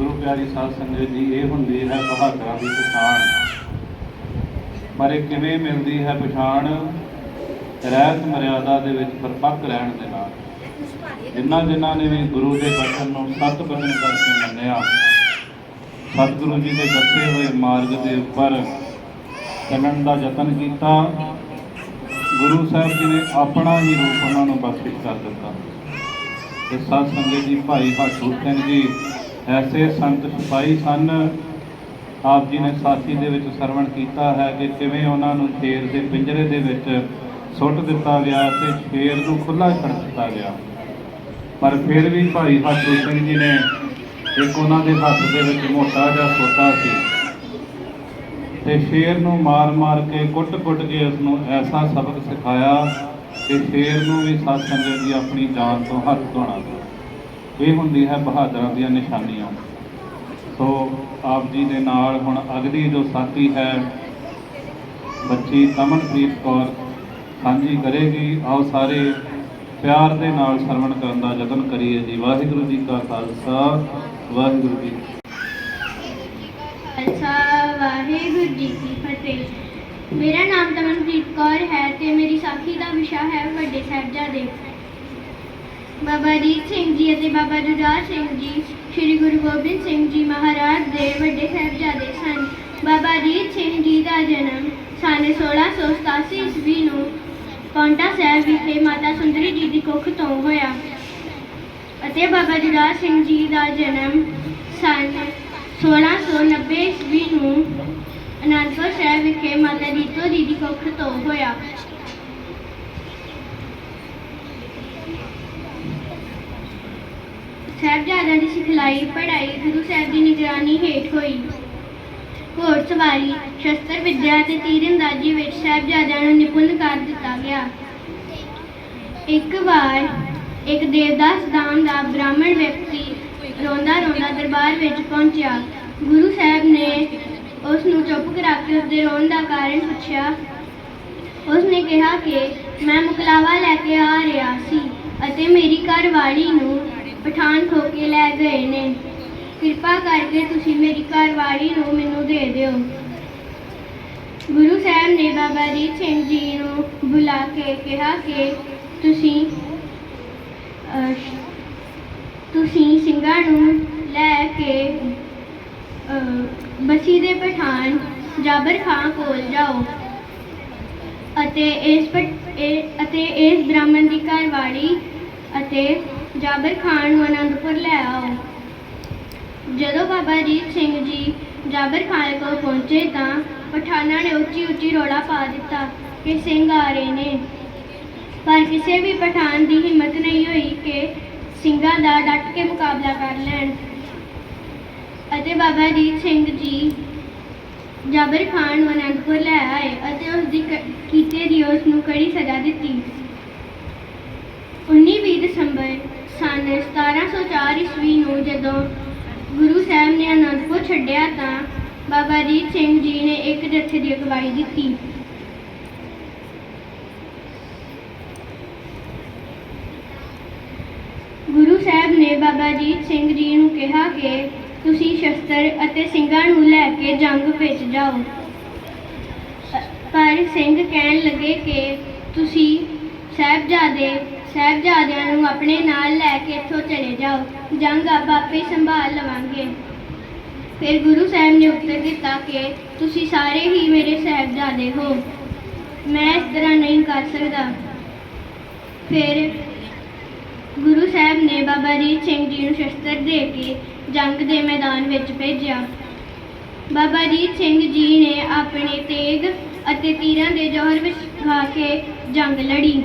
ਗੁਰੂ ਪਿਆਰੀ ਸਾਧ ਸੰਗਤ ਜੀ, ਇਹ ਹੁੰਦੀ ਹੈ ਬਹਾਦਰਾਂ ਦੀ ਪਛਾਣ। ਪਰ ਇਹ ਕਿਵੇਂ ਮਿਲਦੀ ਹੈ ਪਛਾਣ? ਰਹਿਤ ਮਰਿਆਦਾ ਦੇ ਵਿੱਚ ਪਰਪੱਕ ਰਹਿਣ ਦੇ ਨਾਲ। ਜਿਨ੍ਹਾਂ ਜਿਨ੍ਹਾਂ ਨੇ ਵੀ ਗੁਰੂ ਦੇ ਬਚਨ ਨੂੰ ਸਤ ਬਚਨ ਕਰਕੇ ਮੰਨਿਆ, ਸਤਿਗੁਰੂ ਜੀ ਦੇ ਦੱਸੇ ਹੋਏ ਮਾਰਗ ਦੇ ਉੱਪਰ ਚੱਲਣ ਦਾ ਯਤਨ ਕੀਤਾ, ਗੁਰੂ ਸਾਹਿਬ ਜੀ ਨੇ ਆਪਣਾ ਹੀ ਰੂਪ ਉਹਨਾਂ ਨੂੰ ਬਖਸ਼ਿਸ਼ ਕਰ ਦਿੱਤਾ। ਤੇ ਸਾਧ ਸੰਗਤ ਜੀ, ਭਾਈ ਹਾਸ਼ੂ ਸਿੰਘ ਜੀ ਐਸੇ ਸੰਤ ਸਿਪਾਹੀ ਸਨ, ਆਪ ਜੀ ਨੇ ਸਾਥੀ ਦੇ ਵਿੱਚ ਸਰਵਣ ਕੀਤਾ ਹੈ ਕਿ ਕਿਵੇਂ ਉਹਨਾਂ ਨੂੰ ਸ਼ੇਰ ਦੇ ਪਿੰਜਰੇ ਦੇ ਵਿੱਚ ਸੁੱਟ ਦਿੱਤਾ ਗਿਆ ਤੇ ਸ਼ੇਰ ਨੂੰ ਖੁੱਲਾ ਛੱਡ ਦਿੱਤਾ ਗਿਆ। ਪਰ ਫਿਰ ਵੀ ਭਾਈ ਹਾਸ਼ੂ ਸਿੰਘ ਜੀ ਨੇ ਇੱਕ ਉਹਨਾਂ ਦੇ ਹੱਥ ਦੇ ਵਿੱਚ ਮੋਟਾ ਜਿਹਾ ਸੋਟਾ ਸੀ ਤੇ ਸ਼ੇਰ ਨੂੰ ਮਾਰ-ਮਾਰ ਕੇ ਕੁੱਟ-ਕੁੱਟ ਕੇ ਉਸ ਨੂੰ ਐਸਾ ਸਬਕ ਸਿਖਾਇਆ ਕਿ ਸ਼ੇਰ ਨੂੰ ਵੀ ਸਾਧ ਸੰਗਤ ਜੀ ਆਪਣੀ ਜਾਨ ਤੋਂ ਹੱਥ ਧੋਣਾ ਪਿਆ ਇਹ ਹੁੰਦੀ ਹੈ ਬਹਾਦਰਾਂ ਦੀਆਂ ਨਿਸ਼ਾਨੀਆਂ। ਸੋ ਆਪ ਜੀ ਦੇ ਨਾਲ ਹੁਣ ਅਗਲੀ ਜੋ ਸਾਥੀ ਹੈ, ਬੱਚੀ ਤਮਨਪ੍ਰੀਤ ਕੌਰ, ਸਾਂਝੀ ਕਰੇਗੀ। ਆਓ ਸਾਰੇ ਪਿਆਰ ਦੇ ਨਾਲ ਸਰਵਣ ਕਰਨ ਦਾ ਯਤਨ ਕਰੀਏ ਜੀ। ਵਾਹਿਗੁਰੂ ਜੀ ਕਾ ਖਾਲਸਾ, ਵਾਹਿਗੁਰੂ ਜੀ ਖਾਲਸਾ ਵਾਹਿਗੁਰੂ ਜੀ ਕੀ ਫਤਿਹ। ਮੇਰਾ ਨਾਮ ਤਮਨਪ੍ਰੀਤ ਕੌਰ ਹੈ ਤੇ ਮੇਰੀ ਸਾਖੀ ਦਾ ਵਿਸ਼ਾ ਹੈ ਵੱਡੇ ਸਾਹਿਬਜ਼ਾਦੇ। ਬਾਬਾ ਅਜੀਤ ਸਿੰਘ ਜੀ ਅਤੇ ਬਾਬਾ ਜੁਝਾਰ ਸਿੰਘ ਜੀ, ਸ੍ਰੀ ਗੁਰੂ ਗੋਬਿੰਦ ਸਿੰਘ ਜੀ ਮਹਾਰਾਜ ਦੇ ਵੱਡੇ ਸਾਹਿਬਜ਼ਾਦੇ ਸਨ। ਬਾਬਾ ਅਜੀਤ ਸਿੰਘ ਜੀ ਦਾ ਜਨਮ ਸਨ 1687 ਈਸਵੀ ਨੂੰ ਪੌਂਟਾ ਸਾਹਿਬ ਵਿਖੇ ਮਾਤਾ ਸੁੰਦਰੀ ਜੀ ਦੀ ਕੁੱਖ ਤੋਂ ਹੋਇਆ। ਅਤੇ ਬਾਬਾ ਜੁਝਾਰ ਸਿੰਘ ਜੀ ਦਾ ਜਨਮ ਸਨ 1690 ਈਸਵੀ ਨੂੰ ਅਨੰਦਪੁਰ ਸਾਹਿਬ ਵਿਖੇ ਮਾਤਾ ਜੀਤੋ ਜੀ ਦੀ ਕੁੱਖ ਤੋਂ ਹੋਇਆ। ਸਾਹਿਬਜ਼ਾਦਿਆਂ ਦੀ ਸਿਖਲਾਈ, ਪੜ੍ਹਾਈ ਗੁਰੂ ਸਾਹਿਬ ਦੀ ਨਿਗਰਾਨੀ ਹੇਠ ਹੋਈ। ਘੋੜ ਸਵਾਰੀ ਸ਼ਸਤਰ ਵਿਦਿਆ ਤੇ ਤੀਰੰਦਾਜ਼ੀ ਵਿੱਚ ਸਾਹਿਬਜ਼ਾਦਿਆਂ ਨੂੰ ਨਿਪੁੰਨ ਕਰ ਦਿੱਤਾ ਗਿਆ। ਇੱਕ ਵਾਰ ਇੱਕ ਦੇਵਦਾਸ ਦਾਮ ਦਾ ਬ੍ਰਾਹਮਣ ਵਿਅਕਤੀ ਰੋਂਦਾ ਰੋਂਦਾ ਦਰਬਾਰ ਵਿੱਚ ਪਹੁੰਚਿਆ। ਗੁਰੂ ਸਾਹਿਬ ਨੇ ਉਸ ਨੂੰ ਚੁੱਪ ਕਰਾ ਕੇ ਉਸ ਦੇ ਰੋਣ ਦਾ ਕਾਰਨ ਪੁੱਛਿਆ। ਉਸ ਨੇ ਕਿਹਾ ਕਿ, ਮੈਂ ਮੁਕਲਾਵਾ ਲੈ ਕੇ ਆ ਰਿਹਾ ਸੀ ਅਤੇ ਮੇਰੀ ਘਰਵਾਲੀ ਨੂੰ ਪਠਾਨ ਖੋ ਕੇ ਲੈ ਗਏ ਨੇ। ਕਿਰਪਾ ਕਰਕੇ ਤੁਸੀਂ ਮੇਰੀ ਘਰਵਾਲੀ ਨੂੰ ਮੈਨੂੰ ਦੇ ਦਿਓ। ਗੁਰੂ ਸਾਹਿਬ ਨੇ ਬਾਬਾ ਦੀਪ ਸਿੰਘ ਜੀ ਨੂੰ ਬੁਲਾ ਕੇ ਕਿਹਾ ਕਿ ਤੁਸੀਂ ਤੁਸੀਂ ਸਿੰਘਾਂ ਨੂੰ ਲੈ ਕੇ ਅਹ, ਬਸੀ ਦੇ ਪਠਾਨ ਜਾਬਰ ਖਾਨ ਕੋਲ ਜਾਓ ਅਤੇ ਇਸ ਪਟ- ਅਤੇ ਇਸ ਬ੍ਰਾਹਮਣ ਦੀ ਘਰਵਾਲੀ ਅਤੇ ਜਾਬਰ ਖਾਨ ਨੂੰ ਅਨੰਦਪੁਰ ਲੈ ਆਓ। ਜਦੋਂ ਬਾਬਾ ਅਜੀਤ ਸਿੰਘ ਜੀ ਜਾਬਰ ਖਾਨ ਕੋਲ ਪਹੁੰਚੇ ਤਾਂ ਪਠਾਨਾਂ ਨੇ ਉੱਚੀ ਉੱਚੀ ਰੋਲਾ ਪਾ ਦਿੱਤਾ ਕਿ ਸਿੰਘ ਆ ਰਹੇ ਨੇ। ਪਰ ਕਿਸੇ ਵੀ ਪਠਾਨ ਦੀ ਹਿੰਮਤ ਨਹੀਂ ਹੋਈ ਕਿ ਸਿੰਘਾਂ ਦਾ ਡਟ ਕੇ ਮੁਕਾਬਲਾ ਕਰ ਲੈਣ। ਅਤੇ ਬਾਬਾ ਅਜੀਤ ਸਿੰਘ ਜੀ ਜਾਬਰ ਖਾਨ ਨੂੰ ਅਨੰਦਪੁਰ ਲੈ ਆਏ ਅਤੇ ਉਸ ਦੀ ਕ- ਕੀਤੇ ਦੀ ਉਸ ਨੂੰ ਕੜੀ ਸਜ਼ਾ ਦਿੱਤੀ। 19 ਦਸੰਬਰ ਸਨ। 1704 ਈਸਵੀ ਨੂੰ ਜਦੋਂ ਗੁਰੂ ਸਾਹਿਬ ਨੇ ਅਨੰਦਪੁਰ ਛੱਡਿਆ ਤਾਂ ਬਾਬਾ ਅਜੀਤ ਸਿੰਘ ਜੀ ਨੇ ਇੱਕ ਜਥੇ ਦੀ ਅਗਵਾਈ ਦਿੱਤੀ। ਗੁਰੂ ਸਾਹਿਬ ਨੇ ਬਾਬਾ ਅਜੀਤ ਸਿੰਘ ਜੀ ਨੂੰ ਕਿਹਾ ਕਿ ਤੁਸੀਂ ਸ਼ਸਤਰ ਅਤੇ ਸਿੰਘਾਂ ਨੂੰ ਲੈ ਕੇ ਜੰਗ ਵਿੱਚ ਜਾਓ। ਪਰ ਸਿੰਘ ਕਹਿਣ ਲੱਗੇ ਕਿ ਤੁਸੀਂ ਸਾਹਿਬਜ਼ਾਦੇ ਸਾਹਿਬਜ਼ਾਦਿਆਂ ਨੂੰ ਆਪਣੇ ਨਾਲ ਲੈ ਕੇ ਇੱਥੋਂ ਚਲੇ ਜਾਓ। ਜੰਗ ਆਪਾਂ ਆਪੇ ਸੰਭਾਲ ਲਵਾਂਗੇ। ਫਿਰ ਗੁਰੂ ਸਾਹਿਬ ਨੇ ਉੱਤਰ ਦਿੱਤਾ ਕਿ ਤੁਸੀਂ ਸਾਰੇ ਹੀ ਮੇਰੇ ਸਾਹਿਬਜ਼ਾਦੇ ਹੋ। ਮੈਂ ਇਸ ਤਰ੍ਹਾਂ ਨਹੀਂ ਕਰ ਸਕਦਾ। ਫਿਰ ਗੁਰੂ ਸਾਹਿਬ ਨੇ ਬਾਬਾ ਅਜੀਤ ਸਿੰਘ ਜੀ ਨੂੰ ਸ਼ਸਤਰ ਦੇ ਕੇ ਜੰਗ ਦੇ ਮੈਦਾਨ ਵਿੱਚ ਭੇਜਿਆ। ਬਾਬਾ ਅਜੀਤ ਸਿੰਘ ਜੀ ਨੇ ਆਪਣੇ ਤੇਗ ਅਤੇ ਤੀਰਾਂ ਦੇ ਜੋਹਰ ਵਿੱਚ ਖਾ ਕੇ ਜੰਗ ਲੜੀ।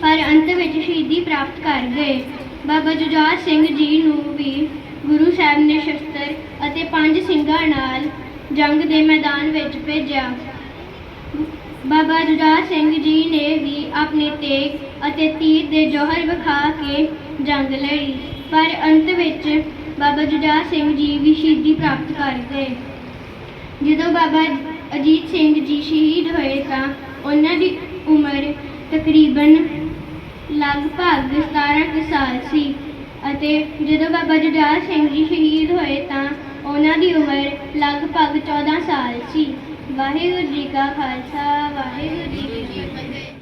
ਪਰ ਅੰਤ ਵਿੱਚ ਸ਼ਹੀਦੀ ਪ੍ਰਾਪਤ ਕਰ ਗਏ। ਬਾਬਾ ਜੁਝਾਰ ਸਿੰਘ ਜੀ ਨੂੰ ਵੀ ਗੁਰੂ ਸਾਹਿਬ ਨੇ ਸ਼ਸਤਰ ਅਤੇ ਪੰਜ ਸਿੰਘਾਂ ਨਾਲ ਜੰਗ ਦੇ ਮੈਦਾਨ ਵਿੱਚ ਭੇਜਿਆ। ਬਾਬਾ ਜੁਝਾਰ ਸਿੰਘ ਜੀ ਨੇ ਵੀ ਆਪਣੇ ਤੇਗ ਅਤੇ ਤੀਰ ਦੇ ਜੋਹਰ ਵਿਖਾ ਕੇ ਜੰਗ ਲੜੀ। ਪਰ ਅੰਤ ਵਿੱਚ ਬਾਬਾ ਜੁਝਾਰ ਸਿੰਘ ਜੀ ਵੀ ਸ਼ਹੀਦੀ ਪ੍ਰਾਪਤ ਕਰ ਗਏ। ਜਦੋਂ ਬਾਬਾ ਅਜੀਤ ਸਿੰਘ ਜੀ ਸ਼ਹੀਦ ਹੋਏ ਤਾਂ ਉਹਨਾਂ ਦੀ ਉਮਰ ਤਕਰੀਬਨ ਲਗਭਗ 17 ਕੁ ਸਾਲ ਸੀ ਅਤੇ ਜਦੋਂ ਬਾਬਾ ਜੁਝਾਰ ਸਿੰਘ ਜੀ ਸ਼ਹੀਦ ਹੋਏ ਤਾਂ ਉਹਨਾਂ ਦੀ ਉਮਰ ਲਗਭਗ 14 ਸਾਲ ਸੀ। ਵਾਹਿਗੁਰੂ ਜੀ ਕਾ ਖਾਲਸਾ, ਵਾਹਿਗੁਰੂ ਜੀ ਕੀ ਫਤਿਹ।